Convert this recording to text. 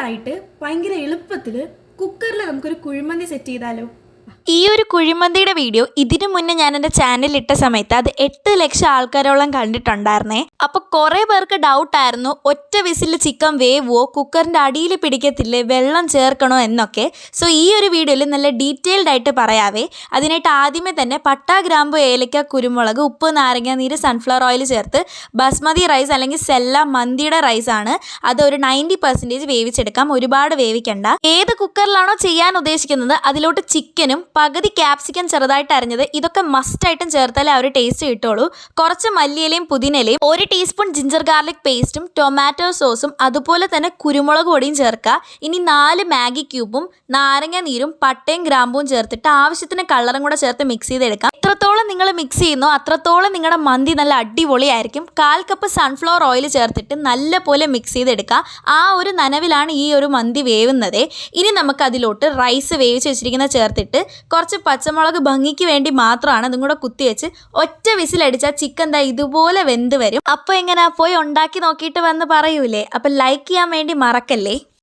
സിമ്പിളായിട്ട് ഭയങ്കര എളുപ്പത്തിൽ കുക്കറിൽ നമുക്കൊരു കുഴിമന്തി സെറ്റ് ചെയ്താലോ? ഈ ഒരു കുഴിമന്തിയുടെ വീഡിയോ ഇതിനു മുന്നേ ഞാൻ എന്റെ ചാനലിൽ ഇട്ട സമയത്ത് അത് എട്ട് ലക്ഷം ആൾക്കാരോളം കണ്ടിട്ടുണ്ടായിരുന്നേ. അപ്പോൾ കുറേ പേർക്ക് ഡൗട്ടായിരുന്നു ഒറ്റ വിസിൽ ചിക്കൻ വേവോ കുക്കറിന്റെ അടിയിൽ പിടിക്കത്തില്ലേ വെള്ളം ചേർക്കണോ എന്നൊക്കെ. സോ ഈ ഒരു വീഡിയോയിൽ നല്ല ഡീറ്റെയിൽഡ് ആയിട്ട് പറയാവേ. അതിനായിട്ട് ആദ്യമേ തന്നെ പട്ടാ ഗ്രാമ്പു ഏലക്ക കുരുമുളക് ഉപ്പ് നാരങ്ങ നീര് സൺഫ്ലവർ ഓയിൽ ചേർത്ത് ബസ്മതി റൈസ് അല്ലെങ്കിൽ സെല്ല മന്തിയുടെ റൈസാണ് അത് ഒരു നയന്റി പെർസെന്റേജ് വേവിച്ചെടുക്കാം. ഒരുപാട് വേവിക്കണ്ട. ഏത് കുക്കറിലാണോ ചെയ്യാൻ ഉദ്ദേശിക്കുന്നത് അതിലോട്ട് ചിക്കനും പകുതി ക്യാപ്സിക്കം ചെറുതായിട്ട് അരിഞ്ഞത് ഇതൊക്കെ മസ്റ്റ് മസ്റ്റായിട്ടും ചേർത്താലേ ആ ഒരു ടേസ്റ്റ് കിട്ടുള്ളൂ. കുറച്ച് മല്ലിയിലയും പുതിനയിലയും ഒരു ടീസ്പൂൺ ജിഞ്ചർ ഗാർലിക് പേസ്റ്റും ടൊമാറ്റോ സോസും അതുപോലെ തന്നെ കുരുമുളക് പൊടിയും ചേർക്കുക. ഇനി നാല് മാഗി ക്യൂബും നാരങ്ങ നീരും പട്ടയും ഗ്രാമ്പും ചേർത്തിട്ട് ആവശ്യത്തിന് കളറും കൂടെ ചേർത്ത് മിക്സ് ചെയ്തെടുക്കാം. എത്രത്തോളം നിങ്ങൾ മിക്സ് ചെയ്യുന്നോ അത്രത്തോളം നിങ്ങളുടെ മന്തി നല്ല അടിപൊളിയായിരിക്കും. കാൽ കപ്പ് സൺഫ്ലവർ ഓയിൽ ചേർത്തിട്ട് നല്ല പോലെ മിക്സ് ചെയ്തെടുക്കുക ആ ഒരു നനവിലാണ് ഈ ഒരു മന്തി വേവുന്നത്. ഇനി നമുക്ക് അതിലോട്ട് റൈസ് വേവിച്ച് വെച്ചിരിക്കുന്ന ചേർത്തിട്ട് കുറച്ച് പച്ചമുളക് ഭംഗിക്ക് വേണ്ടി മാത്രമാണ് അതും കൂടെ കുത്തിവെച്ച് ഒറ്റ വിസിലടിച്ചാൽ ചിക്കൻ ദാ ഇതുപോലെ വെന്ത് വരും. അപ്പോൾ എങ്ങനെ? പോയി ഉണ്ടാക്കി നോക്കിയിട്ട് വന്ന് പറയൂലേ? അപ്പം ലൈക്ക് ചെയ്യാൻ വേണ്ടി മറക്കല്ലേ?